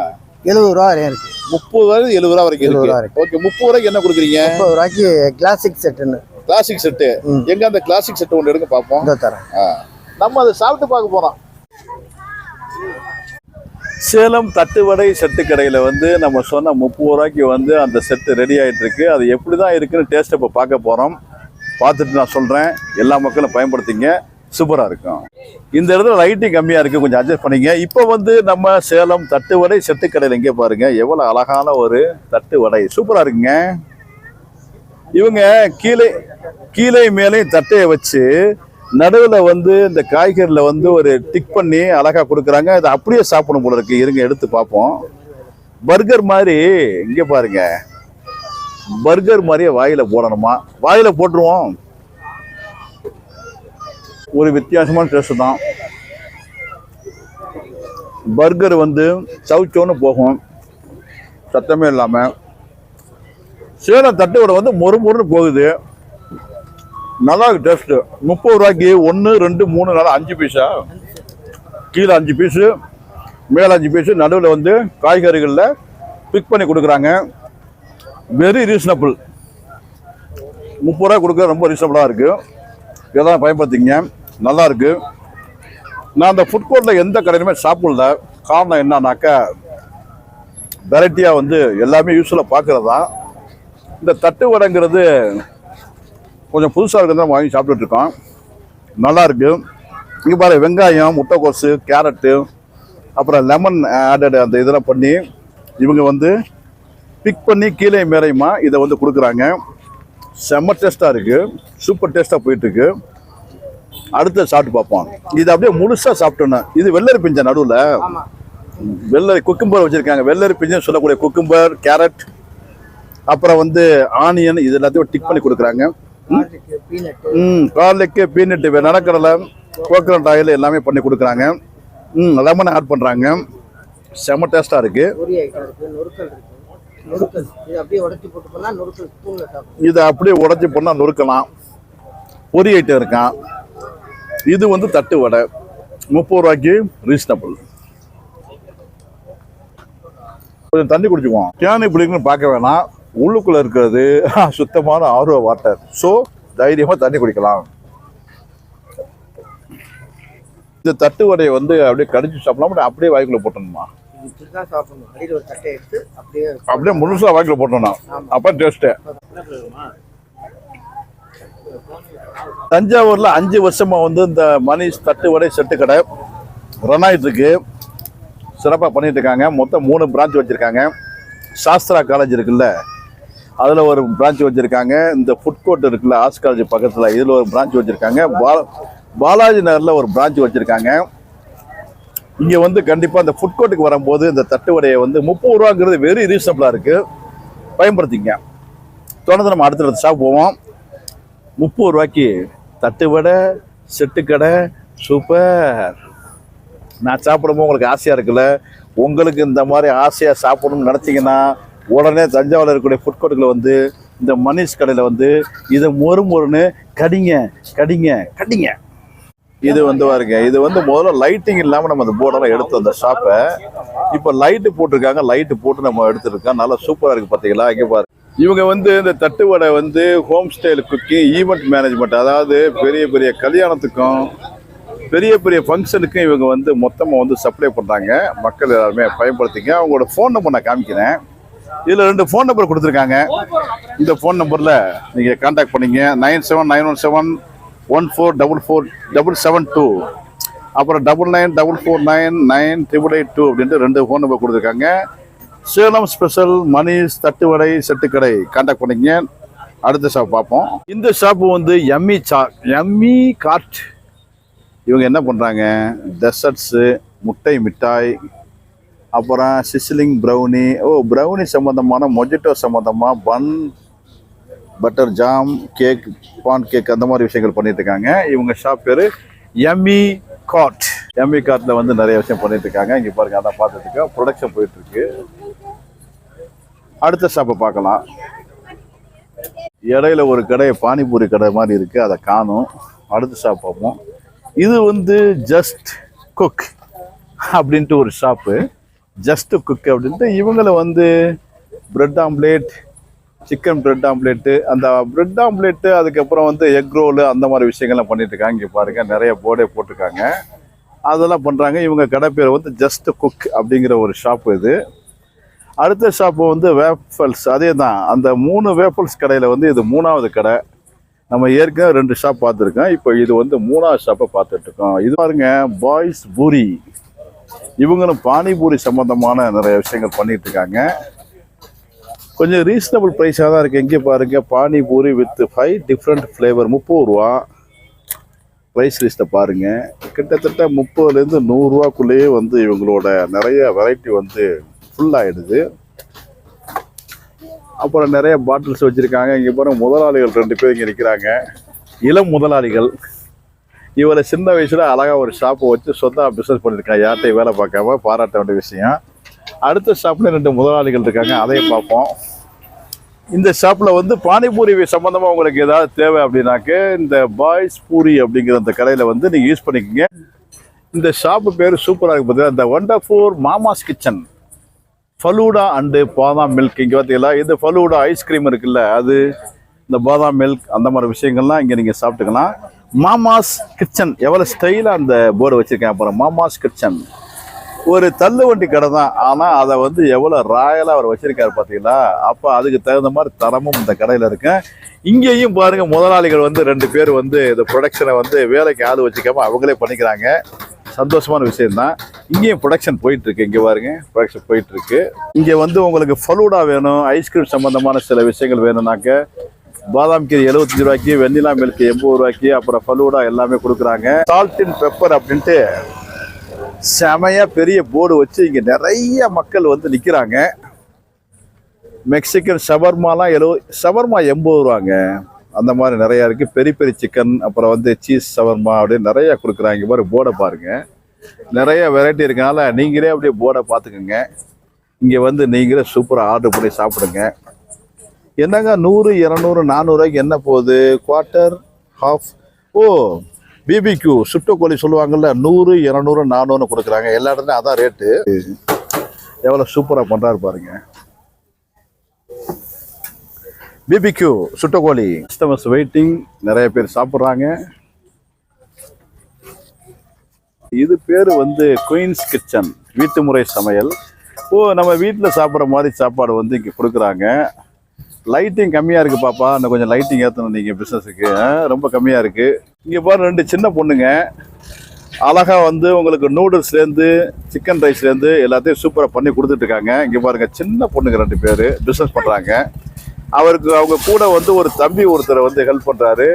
எழுபது ரூபா வரையும் இருக்கு. முப்பது ரூபாய் எழுபது ரூபா வரைக்கும் எழுபது ரூபா இருக்கு ஓகே முப்பது ரூபாய்க்கு என்ன கொடுக்குறீங்க? முப்பது ரூபாய்க்கு கிளாசிக் செட்டுன்னு கிளாசிக் செட்டு. எங்க அந்த கிளாசிக் செட்டு ஒன்று எடுங்க பார்ப்போம். தரேன். நம்ம அதை சாப்பிட்டு பார்க்க போறோம். சேலம் தட்டுவடை செட்டு கடையில் வந்து நம்ம சொன்ன முப்பது ரூபாய்க்கு வந்து அந்த செட்டு ரெடி ஆகிட்டுருக்கு அது எப்படி தான் இருக்குன்னு டேஸ்ட் இப்போ பார்க்க போகிறோம் பார்த்துட்டு நான் சொல்கிறேன் எல்லா மக்களும் பயன்படுத்திங்க. சூப்பராக இருக்கும். இந்த இடத்துல லைட்டிங் கம்மியாக இருக்குது கொஞ்சம் அட்ஜஸ்ட் பண்ணிங்க. இப்போ வந்து நம்ம சேலம் தட்டுவடை செட்டு கடையில் எங்கே பாருங்கள் எவ்வளோ அழகான ஒரு தட்டு வடை சூப்பராக இருக்குங்க. இவங்க கீழே கீழே மேலே தட்டையை வச்சு நடுவில் வந்து இந்த காய்கறியில் வந்து ஒரு டிக் பண்ணி அழகாக கொடுக்குறாங்க. அதை அப்படியே சாப்பிடும் போல இருக்கு. இருங்க எடுத்து பார்ப்போம். பர்கர் மாதிரி இங்கே பாருங்க. பர்கர் மாதிரியே வாயில் போடணுமா? வாயில் போட்டுருவோம். ஒரு வித்தியாசமான டேஸ்ட் தான். பர்கர் வந்து சவுச்சோன்னு போகும். சத்தமே இல்லாமல் சேலம் தட்டு வந்து மொறு மொறுன்னு போகுது. நல்லா இருக்கு டேஸ்ட்டு முப்பது ரூபாய்க்கு ஒன்று ரெண்டு மூணு நாலு அஞ்சு பீஸா கீழே அஞ்சு பீஸு மேலே அஞ்சு பீஸு நடுவில் வந்து காய்கறிகளில் பிக் பண்ணி கொடுக்குறாங்க. வெரி ரீசனபிள் முப்பது ரூபாய் கொடுக்க ரொம்ப ரீசனபிளாக இருக்குது இதெல்லாம் பயன்படுத்திங்க நல்லாயிருக்கு நான் அந்த ஃபுட் கோர்ட்டில் எந்த கடையிலுமே சாப்பிடல. காரணம் என்னன்னாக்கா வெரைட்டியாக வந்து எல்லாமே யூஸ்ஃபுல்லாக பார்க்குறது தான் இந்த தட்டு வடைங்கிறது கொஞ்சம் புதுசாக இருக்கிறத வாங்கி சாப்பிட்டுட்டு இருக்கோம் நல்லா இருக்கு. இங்கே பாரு வெங்காயம் முட்டைக்கோசு கேரட்டு அப்புறம் லெமன் ஆடட் அந்த இதெல்லாம் பண்ணி இவங்க வந்து பிக் பண்ணி கீழே மேலையுமா இதை வந்து கொடுக்குறாங்க. செம்ம டேஸ்ட்டாக இருக்குது சூப்பர் டேஸ்ட்டாக போயிட்டுருக்கு அடுத்து சாப்பிட்டு பார்ப்போம். இது அப்படியே முழுசாக சாப்பிட்டோன்னு இது வெள்ளரி பிஞ்ச நடுவில். வெள்ளரி குக்கும்பர் வச்சுருக்காங்க. வெள்ளரி பிஞ்சுன்னு சொல்லக்கூடிய குக்கும்பர் கேரட் அப்புறம் வந்து ஆனியன் இது எல்லாத்தையும் டிக் பண்ணி கொடுக்குறாங்க. ம் கார்லிக்கு பீனட்டு நடக்கடலை கோகனட் ஆயில் எல்லாமே பண்ணி கொடுக்குறாங்க. ம் லெமன் ஆட் பண்ணுறாங்க செம்ம டேஸ்ட்டாக இருக்குது இது அப்படியே உடைச்சி போட்டு போனா நொறுக்கல் ஸ்பூன்ல சாப்பிடும் இதை அப்படியே உடச்சி பண்ணால் நொறுக்கலாம். பொரி ஐட்டம் இருக்கான் இது வந்து தட்டு வடை. முப்பது ரூபாய்க்கு ரீசனபிள் கொஞ்சம் தண்ணி குடிச்சுக்குவோம். கேனி பிடிக்குன்னு பார்க்க வேணாம். உள்ளுக்குள்ள இருக்கிறது. சுத்தமான ஆர்வ வாட்டர் ஸோ தைரியமாக தண்ணி குடிக்கலாம். இந்த தட்டு வடையை வந்து அப்படியே கடிச்சு சாப்பிடலாம்? அப்படியே வாய்க்குள்ள போட்டணுமா அப்படியே அப்படியே முழுசா வாய்க்குள்ள போட்டோம்னா அப்போ டேஸ்ட்டு தஞ்சாவூர்ல அஞ்சு வருஷமா வந்து இந்த மணிஷ் தட்டு வடை செட்டு கடை ரன் ஆயிட்டு இருக்கு. சிறப்பாக பண்ணிட்டு இருக்காங்க. மொத்தம் மூணு பிரான்ச் வச்சிருக்காங்க. சாஸ்திரா காலேஜ் இருக்குல்ல. அதில் ஒரு பிரான்ச் வச்சுருக்காங்க. இந்த ஃபுட் கோர்ட் இருக்குல்ல ஆர்ட்ஸ் காலேஜ் பக்கத்தில் இதில் ஒரு பிரான்ச் வச்சுருக்காங்க. பால பாலாஜி நகரில் ஒரு பிரான்ச் வச்சுருக்காங்க. இங்கே வந்து கண்டிப்பாக இந்த ஃபுட் கோர்ட்டுக்கு வரும்போது இந்த தட்டு வடையை வந்து முப்பது ரூபாங்கிறது வெரி ரீசனபிளாக இருக்குது பயன்படுத்திங்க தொடர்ந்து நம்ம அடுத்த ஷாப் போவோம். முப்பது ரூபாய்க்கு தட்டு வடை செட்டு கடை சூப்பர் நான் சாப்பிடும்போது உங்களுக்கு ஆசையாக இருக்குல்ல? உங்களுக்கு இந்த மாதிரி ஆசையாக சாப்பிடணும்னு நினச்சிங்கன்னா உடனே தஞ்சாவூரில் இருக்கக்கூடிய ஃபுட் கோர்ட்டுக்குள்ள வந்து இந்த மனிஷ் கடையில் வந்து இதை மொறு மொறுன்னு கடிங்க கடிங்க கடிங்க. இது வந்து பாருங்க இது வந்து முதல்ல லைட்டிங் இல்லாமல் நம்ம அந்த போர்டெல்லாம் எடுத்து அந்த ஷாப்பை இப்போ லைட்டு போட்டிருக்காங்க லைட்டு போட்டு நம்ம எடுத்துருக்கோம். நல்லா சூப்பராக இருக்குது பார்த்தீங்களா இங்கே பாரு. இவங்க வந்து இந்த தட்டு வடை வந்து home style cooking event management அதாவது பெரிய பெரிய கல்யாணத்துக்கும் பெரிய பெரிய ஃபங்க்ஷனுக்கும் இவங்க வந்து மொத்தமாக வந்து சப்ளை பண்ணுறாங்க மக்கள் எல்லாருமே பயன்படுத்திங்க அவங்களோட ஃபோன் நம்பர் நான் காமிக்கிறேன். இதில் ரெண்டு ஃபோன் நம்பர் கொடுத்துருக்காங்க. இந்த ஃபோன் நம்பரில் நீங்கள் காண்டாக்ட் பண்ணீங்க. Nine seven nine one seven one four double four double seven two அப்புறம் double nine double four nine nine triple eight two அப்படின்ட்டு ரெண்டு ஃபோன் நம்பர் கொடுத்துருக்காங்க. சேலம் ஸ்பெஷல் மணிஷ் தட்டுவடை செட்டுக்கடை காண்டாக்ட் பண்ணிங்க. அடுத்த ஷாப் பார்ப்போம். இந்த ஷாப்பு வந்து எம்மி சா எம்மி கார்ட் இவங்க என்ன பண்ணுறாங்க டெசர்ட்ஸு முட்டை மிட்டாய் அப்புறம் சிஸ்லிங் ப்ரௌனி ஓ ப்ரௌனி சம்மந்தமான மொஜிட்டோ சம்மந்தமாக bun butter jam cake pancake அந்த மாதிரி விஷயங்கள் பண்ணிட்டு இருக்காங்க இவங்க ஷாப் பேர் எம்மி காட் எம்மி காட்டில் வந்து நிறைய விஷயம் பண்ணிட்டு இருக்காங்க இங்கே பாருங்க அதான் பார்த்துட்டு ப்ரொடக்ஷன் போயிட்டுருக்கு. அடுத்த ஷாப்பை பார்க்கலாம். இடையில ஒரு கடை பானிபூரி கடை மாதிரி இருக்குது அதை காணும். அடுத்த ஷாப் பார்ப்போம். இது வந்து ஜஸ்ட் குக் அப்படின்ட்டு ஒரு ஷாப்பு ஜஸ்ட் குக் அப்படின்ட்டு இவங்கள வந்து bread omelette chicken bread omelette அந்த பிரெட் ஆம்லேட்டு அதுக்கப்புறம் வந்து எக் ரோலு அந்த மாதிரி விஷயங்கள்லாம் பண்ணிட்டுருக்காங்க இங்கே பாருங்க நிறைய போர்டே போட்டிருக்காங்க. அதெல்லாம் பண்ணுறாங்க இவங்க கடை பேர் வந்து ஜஸ்ட் குக் அப்படிங்கிற ஒரு ஷாப் இது. அடுத்த ஷாப்பு வந்து வேஃபல்ஸ் அதே தான் அந்த மூணு வேஃபல்ஸ் கடையில் வந்து இது மூணாவது கடை. நம்ம ஏற்கனவே ரெண்டு ஷாப் பார்த்துருக்கோம். இப்போ இது வந்து மூணாவது ஷாப்பை பார்த்துட்ருக்கோம் இது பாருங்க பாய்ஸ் பூரி இவங்களும் பானிபூரி சம்மந்தமான நிறைய விஷயங்கள் பண்ணிட்டு இருக்காங்க கொஞ்சம் ரீசனபிள் ப்ரைஸாக தான் இருக்குது எங்கே பாருங்கள் panipuri with five different flavour முப்பது ரூபா. ப்ரைஸ் லிஸ்ட்டை பாருங்க. கிட்டத்தட்ட முப்பதுலேருந்து நூறுரூவாக்குள்ளேயே வந்து இவங்களோட நிறைய வெரைட்டி வந்து ஃபுல் அப்புறம் நிறைய பாட்டில்ஸ் வச்சுருக்காங்க. இங்கே பாருங்கள் முதலாளிகள் ரெண்டு பேர் இங்கே நிற்கிறாங்க இளம் முதலாளிகள். இவரை சின்ன வயசில் அழகாக ஒரு ஷாப்பை வச்சு சொந்தமாக பிஸ்னஸ் பண்ணியிருக்காங்க யார்கிட்டையும் வேலை பார்க்காம பாராட்ட வேண்டிய விஷயம். அடுத்த ஷாப்பில் ரெண்டு முதலாளிகள் இருக்காங்க. அதையும் பார்ப்போம். இந்த ஷாப்பில் வந்து பானிபூரி சம்மந்தமாக உங்களுக்கு ஏதாவது தேவை அப்படின்னாக்க இந்த பாய்ஸ் பூரி அப்படிங்கிற அந்த கடையில் வந்து நீங்கள் யூஸ் பண்ணிக்கோங்க. இந்த ஷாப்பு பேர் சூப்பராக இருக்கு பார்த்தீங்கன்னா இந்த wonderful mama's kitchen falooda and badam milk இங்கே பார்த்தீங்களா இது ஃபலூடா ஐஸ்கிரீம் இருக்குல்ல அது இந்த பாதாம் மில்க் அந்த மாதிரி விஷயங்கள்லாம் இங்கே நீங்கள் சாப்பிட்டுக்கலாம். Mama's kitchen. எவ்வளோ ஸ்டைலாக அந்த போர்டு வச்சுருக்கேன் அப்புறம் மாமாஸ் கிச்சன். ஒரு தள்ளு வண்டி கடை தான். ஆனால் அதை வந்து எவ்வளோ ராயலாக அவர் வச்சுருக்காரு பார்த்தீங்களா அப்போ அதுக்கு தகுந்த மாதிரி தரமும் இந்த கடையில் இருக்கேன் இங்கேயும் பாருங்கள் முதலாளிகள் வந்து ரெண்டு பேர் வந்து இந்த ப்ரொடக்ஷனை வந்து வேலைக்கு ஆள் வச்சுக்காம அவங்களே பண்ணிக்கிறாங்க. சந்தோஷமான விஷயம்தான். இங்கேயும் ப்ரொடக்ஷன் போயிட்டுருக்கு இங்கே பாருங்க ப்ரொடக்ஷன் போயிட்டுருக்கு இங்கே வந்து உங்களுக்கு ஃபலூடா வேணும் ஐஸ்கிரீம் சம்மந்தமான சில விஷயங்கள் வேணும்னாக்க பாதாம் கீரை எழுபத்தஞ்சு ரூபாய்க்கு வெண்ணிலா மில்க் எண்பது ரூபாய்க்கு அப்புறம் ஃபலூடா எல்லாமே கொடுக்குறாங்க. சால்ட் அண்ட் பெப்பர் அப்படின்ட்டு செமையாக பெரிய போர்டு வச்சு இங்கே நிறைய மக்கள் வந்து நிற்கிறாங்க மெக்சிகன் ஷவர்மாலாம் எழுவ ஷவர்மா எண்பது ரூபாங்க. அந்த மாதிரி நிறையா இருக்குது பெரிய பெரிய சிக்கன் அப்புறம் வந்து சீஸ் ஷவர்மா அப்படின்னு நிறைய கொடுக்குறாங்க. இங்கே மாதிரி போர்டை பாருங்கள் நிறைய வெரைட்டி இருக்கனால நீங்களே அப்படியே போர்டை பார்த்துக்குங்க. இங்கே வந்து நீங்களே சூப்பராக ஆர்டர் பண்ணி சாப்பிடுங்க. என்னங்க? நூறு இரநூறு நானூறுவாய்க்கு என்ன போகுது? குவார்ட்டர் ஹாஃப் ஓ பிபிக்யூ சுட்டக்கோழி சொல்லுவாங்கள்ல நூறு இரநூறு நானூறு கொடுக்குறாங்க. எல்லா இடத்துலையும் அதான் ரேட்டு எவ்வளோ சூப்பராக பண்ணுறாரு பாருங்க. பிபிக்யூ கோழி. கஸ்டமர்ஸ் வெயிட்டிங் நிறைய பேர் சாப்பிட்றாங்க. இது பேர் வந்து குயின்ஸ் கிச்சன் வீட்டு முறை சமையல். ஓ நம்ம வீட்டில் சாப்பிட்ற மாதிரி சாப்பாடு வந்து இங்கே கொடுக்குறாங்க. லைட்டிங் கம்மியாக இருக்குது பாப்பா. இன்னும் கொஞ்சம் லைட்டிங் ஏற்றணும் நீங்கள் பிஸ்னஸுக்கு ரொம்ப கம்மியாக இருக்குது இங்கே பாரு ரெண்டு சின்ன பொண்ணுங்க. அழகாக வந்து உங்களுக்கு நூடுல்ஸ்லேருந்து சிக்கன் ரைஸ்லேருந்து எல்லாத்தையும் சூப்பராக பண்ணி கொடுத்துட்ருக்காங்க இங்கே பாருங்கள் சின்ன பொண்ணுங்க ரெண்டு பேர் பிஸ்னஸ் பண்ணுறாங்க அவருக்கு அவங்க கூட வந்து ஒரு தம்பி ஒருத்தர் வந்து ஹெல்ப் பண்ணுறாரு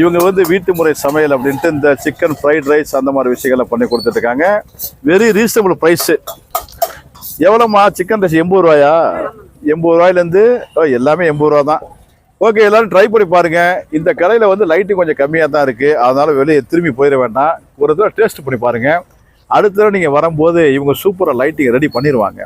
இவங்க வந்து வீட்டு முறை சமையல் அப்படின்ட்டு இந்த சிக்கன் ஃப்ரைட் ரைஸ் அந்த மாதிரி விஷயங்களை பண்ணி கொடுத்துட்ருக்காங்க வெரி ரீசனபிள் ப்ரைஸு எவ்வளோம்மா? சிக்கன் ரைஸ் எண்பது ரூபாயா? எண்பது ரூபாயிலேருந்து எல்லாமே எண்பது ரூபா தான். ஓகே எல்லோரும் ட்ரை பண்ணி பாருங்கள் இந்த கடையில் வந்து லைட்டு கொஞ்சம் கம்மியாக தான் இருக்குது அதனால் வெளியே திரும்பி போயிட வேண்டாம். ஒரு தடவை டேஸ்ட் பண்ணி பாருங்கள் அடுத்த தடவை நீங்கள் வரும்போது இவங்க சூப்பராக லைட்டிங் ரெடி பண்ணிடுவாங்க